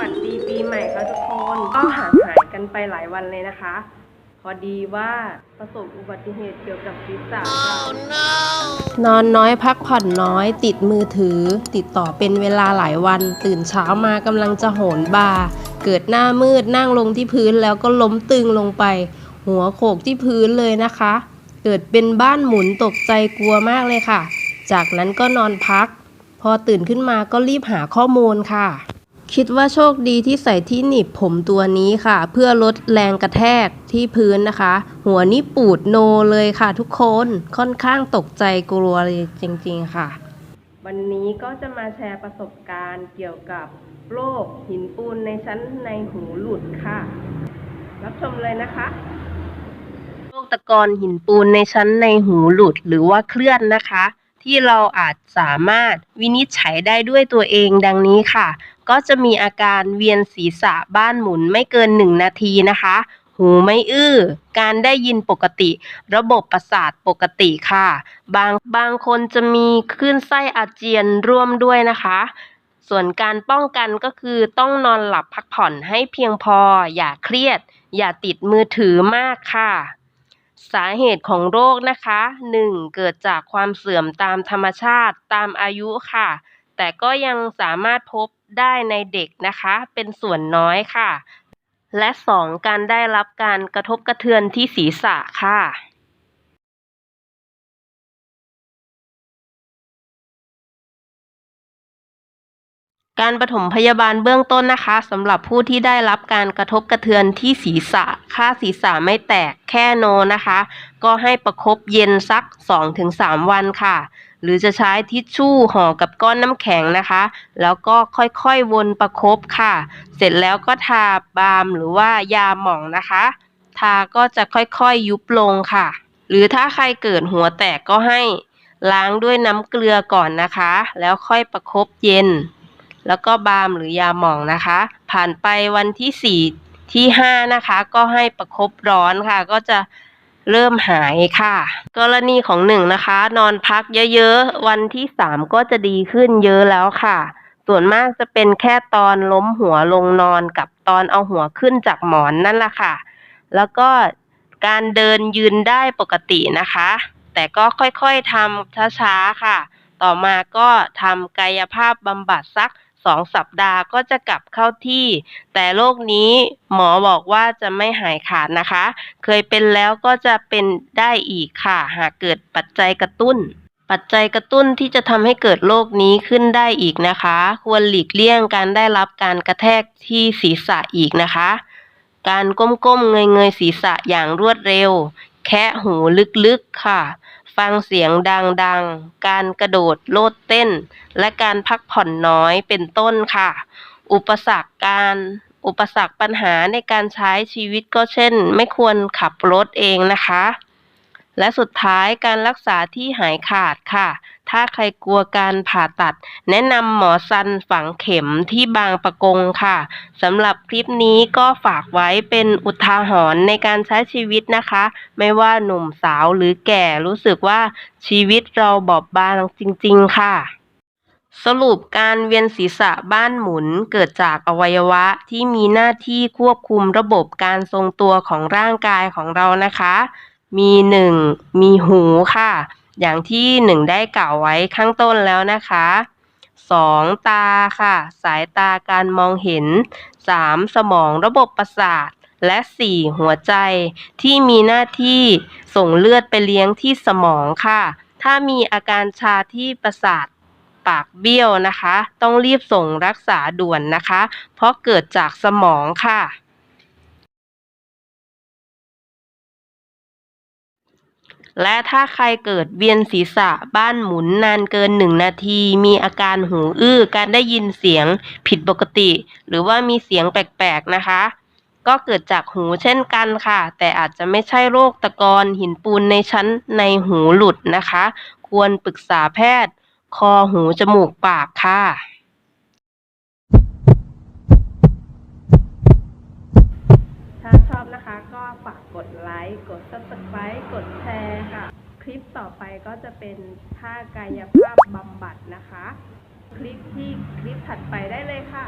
วัสดีปีใหม่ค่ะทุกคน ก็ห่างหายกันไปหลายวันเลยนะคะ พอดีว่าประสบอุบัติเหตุเกี่ยวกับศีรษะค่ะนอนน้อยพักผ่อนน้อย ติดมือถือ ติดต่อเป็นเวลาหลายวัน ตื่นเช้ามากำลังจะโหนบาร์เกิดหน้ามืดนั่งลงที่พื้นแล้วก็ล้มตึงลงไป หัวโขกที่พื้นเลยนะคะ เกิดเป็นบ้านหมุนตกใจกลัวมากเลยค่ะ จากนั้นก็นอนพัก พอตื่นขึ้นมาก็รีบหาข้อมูลค่ะ คิดว่าโชคดีที่ใส่ที่หนีบผมตัวนี้ค่ะ เพื่อลดแรงกระแทกที่พื้นนะคะ หัวนี่ปูดโนเลยค่ะทุกคนค่อนข้างตกใจกลัวเลยจริงๆค่ะ วันนี้ก็จะมาแชร์ประสบการณ์เกี่ยวกับโรคหินปูนในชั้นในหูหลุดค่ะ รับชมเลยนะคะโรคตะกอนหินปูนในชั้นในหูหลุดหรือว่าเคลื่อนนะคะที่เราอาจสามารถวินิจฉัยได้ด้วยตัวเองดังนี้ค่ะ ก็จะมีอาการเวียนศีรษะบ้านหมุนไม่เกินหนึ่งนาทีนะคะ หูไม่อื้อ การได้ยินปกติ ระบบประสาทปกติค่ะ บางบางคนจะมีคลื่นไส้อาเจียนร่วมด้วยนะคะ ส่วนการป้องกันก็คือต้องนอนหลับพักผ่อนให้เพียงพอ อย่าเครียด อย่าติดมือถือมากค่ะสาเหตุของโรคนะคะ 1. เกิดจากความเสื่อมตามธรรมชาติตามอายุค่ะ แต่ก็ยังสามารถพบ ได้ในเด็กนะคะ เป็นส่วนน้อยค่ะ และ 2. การได้รับการกระทบกระเทือนที่ศีรษะค่ะ การปฐมพยาบาลเบื้องต้นนะคะสำหรับผู้ที่ได้รับการกระทบกระเทือนที่ศีรษะ ค่าศีรษะไม่แตกแค่โนนะคะ ก็ให้ประคบเย็นสัก 2-3 วันค่ะ หรือจะใช้ทิชชู่ห่อกับก้อนน้ำแข็งนะคะ แล้วก็ค่อยๆวนประคบค่ะ เสร็จแล้วก็ทาบามหรือว่ายาหม่องนะคะ ทาก็จะค่อยๆยุบลงค่ะ หรือถ้าใครเกิดหัวแตกก็ให้ล้างด้วยน้ำเกลือก่อนนะคะ แล้วค่อยประคบเย็น แล้วก็บามหรือยาหม่องนะคะ ผ่านไปวันที่สี่ ที่ห้านะคะ ก็ให้ประคบร้อนค่ะ ก็จะเริ่มหายค่ะ กรณีของหนึ่งนะคะ นอนพักเยอะๆ วันที่สามก็จะดีขึ้นเยอะแล้วค่ะ ส่วนมากจะเป็นแค่ตอนล้มหัวลงนอนกับตอนเอาหัวขึ้นจากหมอนนั่นแหละค่ะ แล้วก็การเดินยืนได้ปกตินะคะ แต่ก็ค่อยๆทำช้าๆค่ะ ต่อมาก็ทำกายภาพบำบัดสัก สองสัปดาห์ก็จะกลับเข้าที่ แต่โรคนี้หมอบอกว่าจะไม่หายขาดนะคะ เคยเป็นแล้วก็จะเป็นได้อีกค่ะ หากเกิดปัจจัยกระตุ้น ปัจจัยกระตุ้นที่จะทำให้เกิดโรคนี้ขึ้นได้อีกนะคะ ควรหลีกเลี่ยงการได้รับการกระแทกที่ศีรษะอีกนะคะ การก้มๆเงยๆศีรษะอย่างรวดเร็ว แคะหูลึกๆค่ะ ฟังเสียงดังๆ การกระโดดโลดเต้น และการพักผ่อนน้อยเป็นต้นค่ะ อุปสรรคการอุปสรรคปัญหาในการใช้ชีวิตก็เช่น ไม่ควรขับรถเองนะคะ และสุดท้ายการรักษาที่หายขาดค่ะ ถ้าใครกลัวการผ่าตัด แนะนำหมอซันฝังเข็มที่บางประกงค่ะสำหรับคลิปนี้ก็ฝากไว้เป็นอุทาหรณ์ในการใช้ชีวิตนะคะ ไม่ว่าหนุ่มสาวหรือแก่รู้สึกว่าชีวิตเราบอบบางจริง ๆ ค่ะสรุปการเวียนศีรษะบ้านหมุนเกิดจากอวัยวะที่มีหน้าที่ควบคุมระบบการทรงตัวของร่างกายของเรานะคะ มีหนึ่งมีหูค่ะ อย่างที่หนึ่งได้กล่าวไว้ข้างต้นแล้วนะคะสองตาค่ะ สายตาการมองเห็นสามสมองระบบประสาทและสี่หัวใจที่มีหน้าที่ส่งเลือดไปเลี้ยงที่สมองค่ะ ถ้ามีอาการชาที่ประสาทปากเบี้ยวนะคะ ต้องรีบส่งรักษาด่วนนะคะ เพราะเกิดจากสมองค่ะ และถ้าใครเกิดเวียนศีรษะบ้านหมุนนานเกินหนึ่งนาที มีอาการหูอื้อ การได้ยินเสียงผิดปกติ หรือว่ามีเสียงแปลกๆนะคะ ก็เกิดจากหูเช่นกันค่ะ แต่อาจจะไม่ใช่โรคตะกอนหินปูนในชั้นในหูหลุดนะคะ ควรปรึกษาแพทย์ คอหูจมูกปากค่ะ ถ้าชอบนะคะ กดไลค์กด subscribe กดแชร์ค่ะ คลิปต่อไปก็จะเป็นท่ากายภาพบำบัดนะคะ คลิปที่คลิปถัดไปได้เลยค่ะ